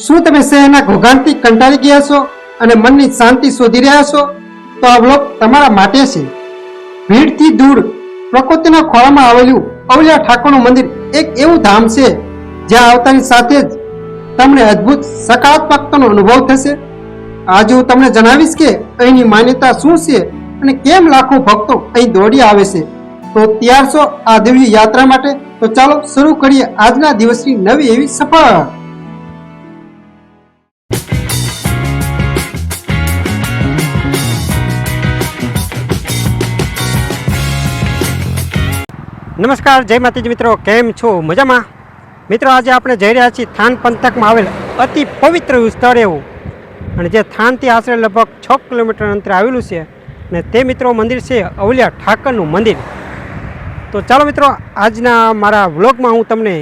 શું તમે શહેરના ઘોઘાણથી કંટાળી ગયા છો અને મનની શાંતિ શોધી રહ્યા છો? તો આ બ્લોગ તમારા માટે છે. ભીડથી દૂર, પ્રકૃતિના ખોળામાં આવેલું અવલિયા ઠાકોરનું મંદિર એક એવું ધામ છે, જ્યાં આવતાની સાથે જ તમને અદ્ભુત સકારાત્મકતાનો અનુભવ થશે. આજે હું તમને જણાવીશ કે અહીંની માન્યતા શું છે અને કેમ લાખો ભક્તો અહીં દોડી આવે છે. તો તૈયાર છો આ દિવ્ય યાત્રા માટે? તો ચાલો શરૂ કરીએ આજના દિવસની નવી એવી સફર નમસ્કાર, જય માતાજી મિત્રો, કેમ છો? મજામાં? મિત્રો, આજે આપણે જઈ રહ્યા છીએ થાન પંથકમાં આવેલ અતિ પવિત્ર સ્થળ એવું. અને જે થાનથી આશરે લગભગ છ કિલોમીટર અંતરે આવેલું છે અને તે મિત્રો મંદિર છે અવલિયા ઠાકરનું મંદિર. તો ચાલો મિત્રો, આજના મારા વ્લોગમાં હું તમને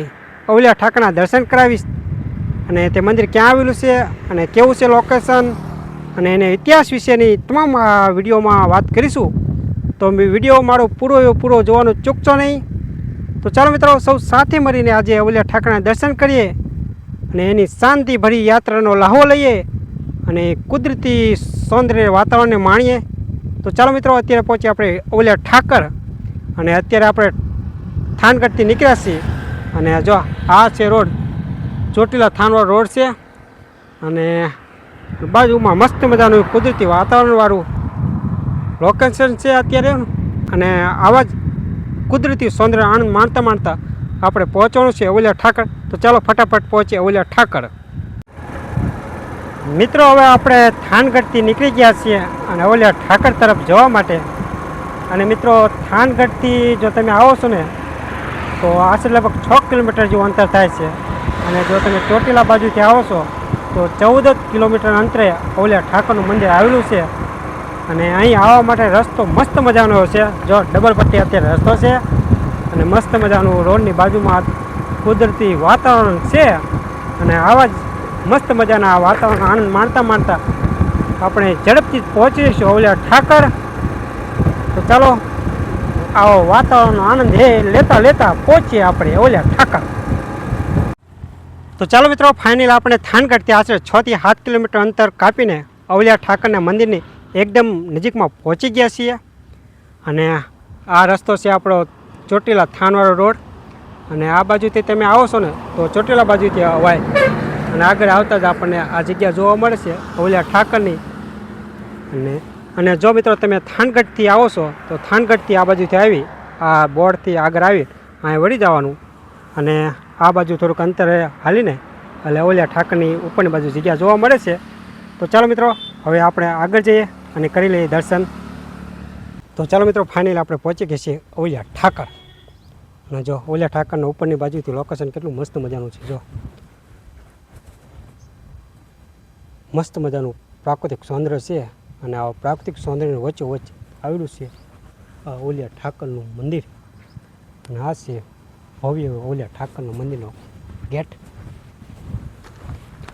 અવલિયા ઠાકરના દર્શન કરાવીશ અને તે મંદિર ક્યાં આવેલું છે અને કેવું છે લોકેશન અને એને ઇતિહાસ વિશેની તમામ આ વિડીયોમાં વાત કરીશું. તો વીડિયો મારો પૂરો પૂરો જોવાનું ચૂકશો નહીં. તો ચાલો મિત્રો, સૌ સાથે મળીને આજે અવલિયા ઠાકરના દર્શન કરીએ અને એની શાંતિભરી યાત્રાનો લહાવો લઈએ અને કુદરતી સૌંદર્ય વાતાવરણને માણીએ. તો ચાલો મિત્રો, અત્યારે પહોંચીએ આપણે ઓલિયા ઠાકર અને અત્યારે આપણે થાનગઢથી નીકળ્યા છીએ. અને જો આ છે રોડ, ચોટીલા થાનવાળો રોડ છે. અને બાજુમાં મસ્ત મજાનું કુદરતી વાતાવરણવાળું લોકેશન છે અત્યારે. અને આવા જ કુદરતી સૌંદર્ય આનંદ માણતા માણતા આપણે પહોંચવાનું છે ઓલિયા ઠાકર. તો ચાલો ફટાફટ પહોંચીએ ઓલિયા ઠાકર. મિત્રો, હવે આપણે થાનગઢથી નીકળી ગયા છીએ અને ઓલિયા ઠાકર તરફ જવા માટે. અને મિત્રો, થાનગઢથી જો તમે આવો છો ને, તો આશરે લગભગ છ કિલોમીટર જેવું અંતર થાય છે. અને જો તમે ચોટીલા બાજુથી આવો છો, તો ચૌદ કિલોમીટર અંતરે ઓલિયા ઠાકરનું મંદિર આવેલું છે. અને અહીં આવવા માટે રસ્તો મસ્ત મજાનો છે. જો ડબલ પટ્ટી અત્યારે રસ્તો છે અને મસ્ત મજાનું રોડની બાજુમાં કુદરતી વાતાવરણ છે અને આવા જ મસ્ત મજાના વાતાવરણ આનંદ માણતા માણતા આપણે ઝડપથી પહોંચીશું ઓલિયા ઠાકર. તો ચાલો, આવો વાતાવરણનો આનંદ એ લેતા લેતા પહોંચીએ આપણે ઓલિયા ઠાકર. તો ચાલો મિત્રો ફાઇનલ આપણે થાનગઢથી આશરે છ થી સાત કિલોમીટર અંતર કાપીને અવલિયા ઠાકરના મંદિરની એકદમ નજીકમાં પહોંચી ગયા છીએ. અને આ રસ્તો છે આપણો ચોટીલા થાનવાળો રોડ. અને આ બાજુથી તમે આવો છો ને, તો ચોટીલા બાજુથી અવાય. અને આગળ આવતા જ આપણને આ જગ્યા જોવા મળે છે ઓલિયા ઠાકરની. અને અને જો મિત્રો તમે થાનગઢથી આવો છો, તો થાનગઢથી આ બાજુથી આવી, આ બોર્ડથી આગળ આવી, અહીં વળી જવાનું. અને આ બાજુ થોડુંક અંતરે હાલીને, એટલે ઓલિયા ઠાકરની ઉપરની બાજુ જગ્યા જોવા મળે છે. તો ચાલો મિત્રો, હવે આપણે આગળ જઈએ. અને કરી લઈએ દર્શન. તો ચાલો મિત્રો ફાઇનલ આપણે પહોંચી ગયા છીએ ઓલિયા ઠાકર. અને જો ઓલિયા ઠાકરના ઉપરની બાજુથી લોકેશન કેટલું મસ્ત મજાનું છે, જો. મસ્ત મજાનું પ્રાકૃતિક સૌંદર્ય છે અને આ પ્રાકૃતિક સૌંદર્યની વચ્ચે આવેલું છે આ ઓલિયા ઠાકરનું મંદિર. અને આ છે ભવ્ય ઓલિયા ઠાકરનું મંદિરનો ગેટ.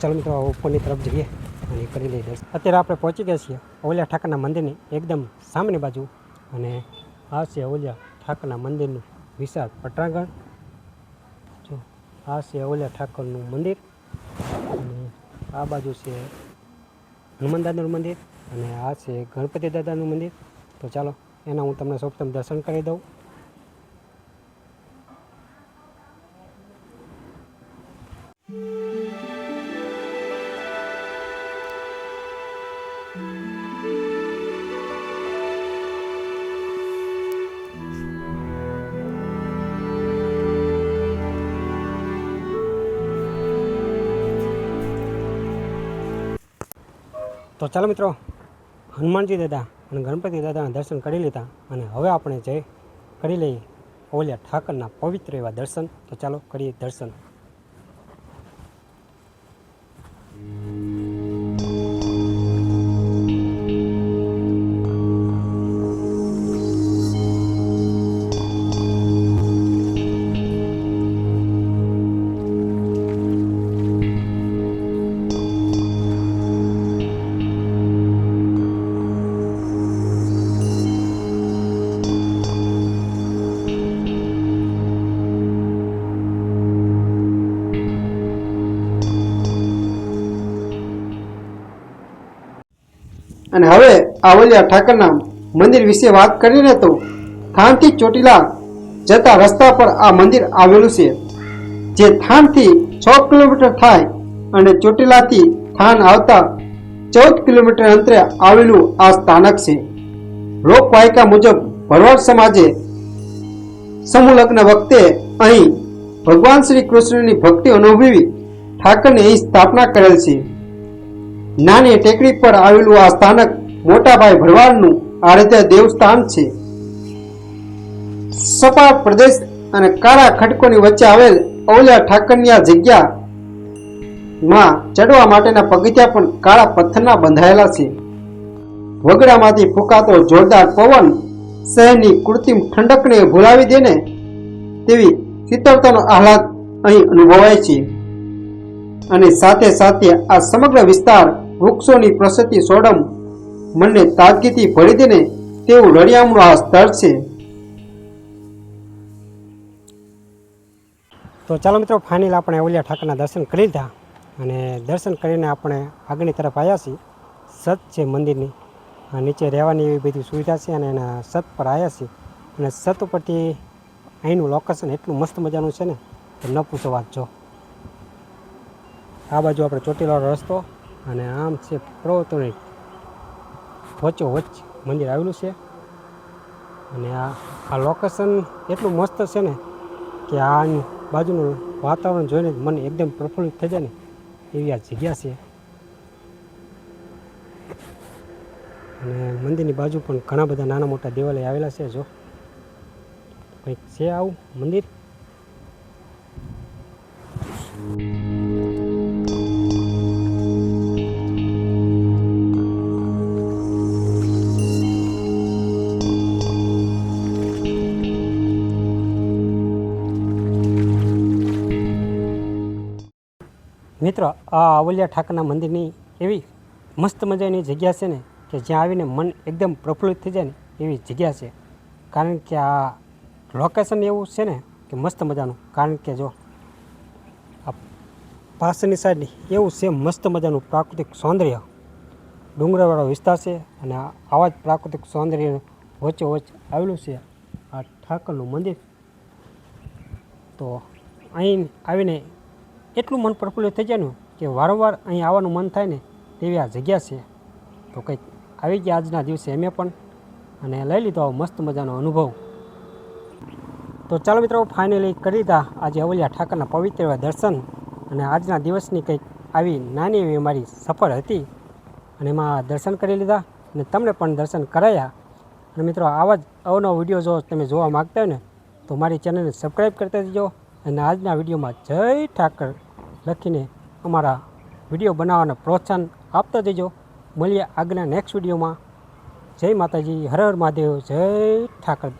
ચાલો મિત્રો ઉપરની તરફ જઈએ. અને કરી લઈ દઈશ અત્યારે આપણે પહોંચી ગયા છીએ ઓલિયા ઠાકરના મંદિરની એકદમ સામેની બાજુ અને આ છે ઓલિયા ઠાકરના મંદિરનું વિશાળ પટાંગણ. જો, આ છે ઓલિયા ઠાકરનું મંદિર અને આ બાજુ છે હનુમાન દાદાનું મંદિર અને આ છે ગણપતિ દાદાનું મંદિર. તો ચાલો, એના હું તમને સૌપ્રથમ દર્શન કરી દઉં. તો ચાલો મિત્રો, હનુમાનજી દાદા અને ગણપતિ દાદાના દર્શન કરી લીધા અને હવે આપણે જઈ કરી લઈએ ઓલિયા ઠાકરના પવિત્ર એવા દર્શન. તો ચાલો કરીએ દર્શન. અને હવે આવલિયા ઠાકરના મંદિર વિશે વાત કરીને તો થાનથી ચોટીલા જતા રસ્તા પર આ મંદિર આવેલું છે, જે થાનથી છ કિલોમીટર થાય અને ચોટીલાથી થાન આવતા ચૌદ કિલોમીટર અંતરે આવેલું આ સ્થાનક છે. લોકવાયકા મુજબ ભરવાડ સમાજે સમૂહલગ્ન વખતે અહીં ભગવાન શ્રી કૃષ્ણની ભક્તિ અનુભવી ઠાકરની અહીં સ્થાપના કરેલ છે. નાની ટેકડી પર આવેલું આ સ્થાનક મોટાભાઈ ભરવાડનું આરાધ્ય દેવસ્થાન છે. સપાટ પ્રદેશ અને કાળા ખડકોની વચ્ચે આવેલ અવલિયા ઠાકરની આ જગ્યા માં ચડવા માટેના પગથિયા પણ કાળા પથ્થરના બંધાયેલા છે. વગડામાંથી ફૂંકાતો જોરદાર પવન શહેરની કૃત્રિમ ઠંડકને ભૂલાવી દેને તેવી શીતળતાનો આહલાદ અહીં અનુભવાય છે. અને સાથે સાથે આ સમગ્ર વિસ્તાર વૃક્ષોની પ્રસતિ સોડમ મને તાજગીથી ભરી દેને તેવું રળિયામણું આ સ્થળ છે. તો ચાલો મિત્રો ફાઇનલ આપણે ઓલિયા ઠાકરના દર્શન કરી લીધા અને દર્શન કરીને આપણે આગળની તરફ આવ્યા છીએ. સત છે મંદિરની. નીચે રહેવાની એવી બધી સુવિધા છે અને એના સત પર આવ્યા છીએ. અને સત ઉપરથી અહીંનું લોકેશન એટલું મસ્ત મજાનું છે ને તો ન પૂછો વાત જો. આ બાજુ આપણે ચોટીલાનો રસ્તો અને આમ છે પર્વતોની વચ્ચો વચ્ચ મંદિર આવેલું છે. અને આ આ લોકેશન એટલું મસ્ત છે ને કે આ બાજુનું વાતાવરણ જોઈને મને એકદમ પ્રફુલ્લિત થઈ જાય ને એવી આ જગ્યા છે. અને મંદિરની બાજુ પણ ઘણા બધા નાના મોટા દેવાલય આવેલા છે જો. કંઈક છે આવું મંદિર? મિત્રો, આ અવલિયા ઠાકરના મંદિરની એવી મસ્ત મજાની જગ્યા છે ને કે જ્યાં આવીને મન એકદમ પ્રફુલ્લિત થઈ જાય ને એવી જગ્યા છે. કારણ કે આ લોકેશન એવું છે ને કે મસ્ત મજાનું. કારણ કે જો, આ પાછળની સાઈડની એવું છે મસ્ત મજાનું પ્રાકૃતિક સૌંદર્ય. ડુંગરાવાળો વિસ્તાર છે અને આવા જ પ્રાકૃતિક સૌંદર્ય વચ્ચે આવેલું છે આ ઠાકરનું મંદિર. તો અહીં આવીને એટલું મન પ્રફુલ્લિત થઈ જાય ને કે વારંવાર અહીં આવવાનું મન થાય ને તેવી આ જગ્યા છે. તો કંઈક આવી ગયા આજના દિવસે એમે પણ અને લઈ લીધો આવો મસ્ત મજાનો અનુભવ. તો ચાલો મિત્રો ફાઇનલી કરી લીધા આજે અવલિયા ઠાકરના પવિત્ર દર્શન અને આજના દિવસની કંઈક આવી નાની એવી અમારી સફર હતી અને એમાં દર્શન કરી લીધા અને તમને પણ દર્શન કરાયા. અને મિત્રો, આવા જ અવનવો વીડિયો જો તમે જોવા માગતા હોય ને તો મારી ચેનલને સબસ્ક્રાઈબ કરતા જજો અને આજના વિડીયોમાં જય ઠાકર. લખીને અમારા વીડિયો બનાવવાને પ્રોત્સાહન આપતા જજો. મળીએ આગળના નેક્સ્ટ વિડીયોમાં. જય માતાજી, હર હર મહાદેવ, જય ઠાકર.